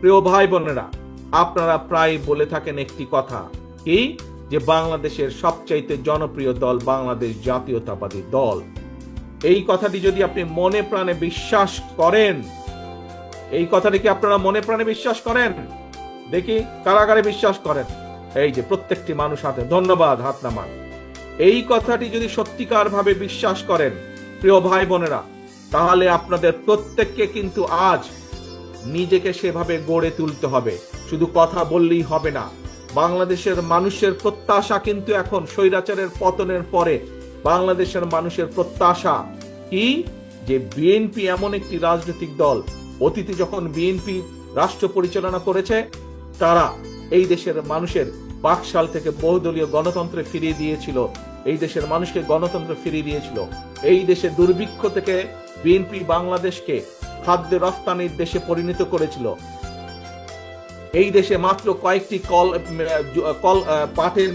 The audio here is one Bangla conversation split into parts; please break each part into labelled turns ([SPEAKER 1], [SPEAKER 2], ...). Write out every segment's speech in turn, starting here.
[SPEAKER 1] প্রিয় ভাই বোনেরা, আপনারা প্রায় বলে থাকেন একটি কথা, কি? যে বাংলাদেশের সবচাইতে জনপ্রিয় দল বাংলাদেশ জাতীয়তাবাদী দল। এই কথাটি যদি আপনি মনে প্রাণে বিশ্বাস করেন, এই কথাটি কি আপনারা মনে প্রাণে বিশ্বাস করেন? দেখি, কারাগারে বিশ্বাস করেন। এই যে প্রত্যেকটি মানুষ হাতে ধন্যবাদ, হাত নামান। এই কথাটি যদি সত্যিকার ভাবে বিশ্বাস করেন, প্রিয় ভাই বোনেরা, তাহলে আপনাদের প্রত্যেককে কিন্তু আজ নিজেকে সেভাবে গড়ে তুলতে হবে। শুধু কথা বললেই হবে না। বাংলাদেশের মানুষের প্রত্যাশা কিন্তু এখন স্বৈরাচারের পতনের পরে। বাংলাদেশের মানুষের প্রত্যাশা কি? যে বিএনপি এমন একটি রাজনৈতিক দল, অতীতে যখন বিএনপি রাষ্ট্র পরিচালনা করেছে, তারা এই দেশের মানুষের বাকশাল থেকে বহুদলীয় গণতন্ত্রে ফিরিয়ে দিয়েছিল। এই দেশের মানুষকে গণতন্ত্র ফিরিয়ে দিয়েছিল। এই দেশে দুর্ভিক্ষ থেকে বিএনপি বাংলাদেশকে খাদ্য রফতানির দেশে পরিণত করেছিল। এই দেশে মাত্র কয়েকটি কল কল পাটের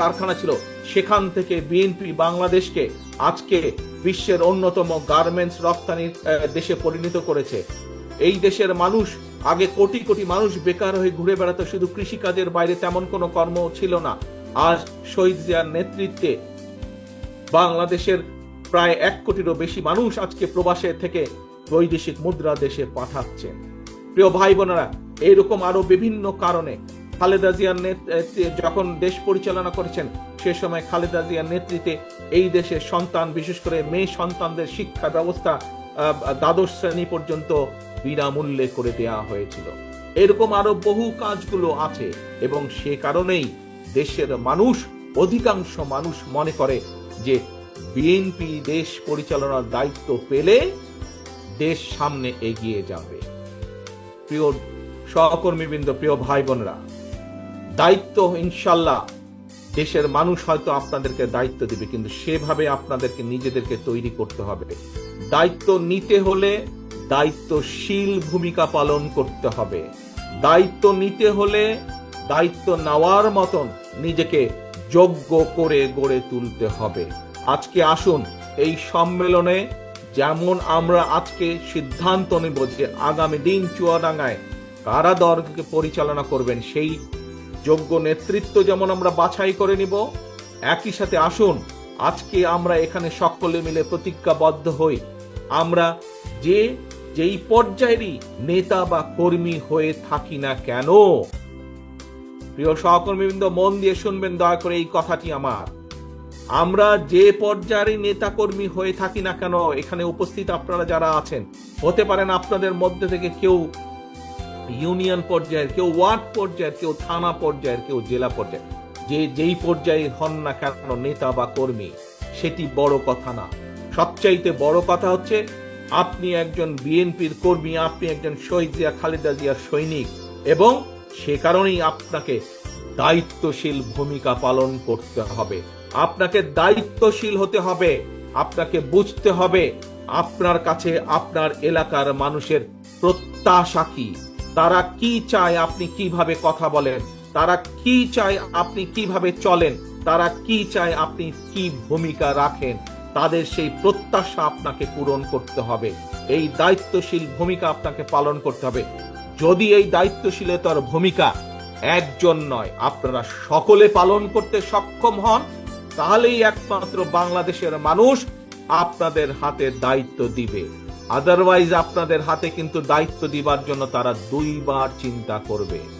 [SPEAKER 1] কারখানা ছিল। সেখান থেকে বিএনপি বাংলাদেশকে আজকে বিশ্বের অন্যতম গার্মেন্টস রপ্তানির দেশে পরিণত করেছে। এই দেশের মানুষ, আগে কোটি কোটি মানুষ বেকার হয়ে ঘুরে বেড়াতো, শুধু কৃষিকাজের বাইরে তেমন কোনো কর্ম ছিল না। আজ শহীদ জিয়ার নেতৃত্বে বাংলাদেশের প্রায় এক কোটিরও বেশি মানুষ আজকে প্রবাসে থেকে বৈদেশিক মুদ্রা দেশে পাঠাচ্ছেন। প্রিয় ভাই বোনেরা, এইরকম আরও বিভিন্ন কারণে খালেদা জিয়ার নেতৃত্বে যখন দেশ পরিচালনা করেছেন, সে সময় খালেদা জিয়ার নেতৃত্বে এই দেশের সন্তান, বিশেষ করে মেয়ে সন্তানদের শিক্ষা ব্যবস্থা দ্বাদশ শ্রেণি পর্যন্ত বিনামূল্যে করে দেওয়া হয়েছিল। এরকম আরও বহু কাজগুলো আছে এবং সে কারণেই দেশের মানুষ, অধিকাংশ মানুষ মনে করে যে বিএনপি দেশ পরিচালনার দায়িত্ব পেলে দেশ সামনে এগিয়ে যাবে। প্রিয় সহকর্মীবৃন্দ, প্রিয় ভাই বোনেরা দায়িত্ব ইনশাল্লাহ দেশের মানুষ হয়তো আপনাদেরকে দায়িত্ব দিবে, কিন্তু সেভাবে আপনাদেরকে নিজেদেরকে তৈরি করতে হবে। দায়িত্ব নিতে হলে দায়িত্বশীল ভূমিকা পালন করতে হবে। দায়িত্ব নিতে হলে দায়িত্ব নেওয়ার মতন নিজেকে যোগ্য করে গড়ে তুলতে হবে। আজকে আসুন এই সম্মেলনে যেমন আমরা আজকে সিদ্ধান্ত নেব যে আগামী দিন চুয়াডাঙ্গায় কারা দলকে পরিচালনা করবেন সেই যোগ্য নেতৃত্ব যেমন আমরা বাছাই করে নিব, একই সাথে আসুন, আজকে আমরা এখানে সকলে মিলে প্রতিজ্ঞাবদ্ধ হই। আমরা যে, যেই পর্যায়েরই নেতা বা কর্মী হয়ে থাকি না কেন? প্রিয় সহকর্মীবৃন্দ, মন দিয়ে শুনবেন, দয়া করে এই কথাটি আমার। আমরা যে পর্যায়ের নেতা কর্মী হয়ে থাকি না কেন, এখানে উপস্থিত আপনারা যারা আছেন, হতে পারেন আপনাদের মধ্যে থেকে কেউ ইউনিয়ন পর্যায়ের, কেউ ওয়ার্ড পর্যায়ের, কেউ থানা পর্যায়ের, কেউ জেলা পর্যায়ের। যে যেই পর্যায়ে হন না কেন নেতা বা কর্মী, সেটি বড় কথা না। সবচাইতে বড় কথা হচ্ছে, আপনি একজন বিএনপির কর্মী, আপনি একজন শহীদ জিয়া, খালেদা জিয়ার সৈনিক, এবং সে কারণেই আপনাকে দায়িত্বশীল ভূমিকা পালন করতে হবে। আপনাকে দায়িত্বশীল হতে হবে, আপনাকে বুঝতে হবে আপনার কাছে আপনার এলাকার মানুষের প্রত্যাশা কি, তারা কি চায় আপনি কীভাবে কথা বলেন, তারা কি চায় আপনি কীভাবে চলেন, তারা কি চায় আপনি কি ভূমিকা রাখেন, তাদের সেই প্রত্যাশা আপনাকে পূরণ করতে হবে, এই দায়িত্বশীল ভূমিকা আপনাকে পালন করতে হবে। যদি এই দায়িত্বশীলতার ভূমিকা একজন নয়, আপনারা সকলে পালন করতে সক্ষম হন তাহলেই একমাত্র বাংলাদেশের মানুষ আপনাদের হাতে দায়িত্ব দিবে। আদারওয়াইজ আপনাদের হাতে কিন্তু দায়িত্ব দিবার জন্য তারা দুইবার চিন্তা করবে।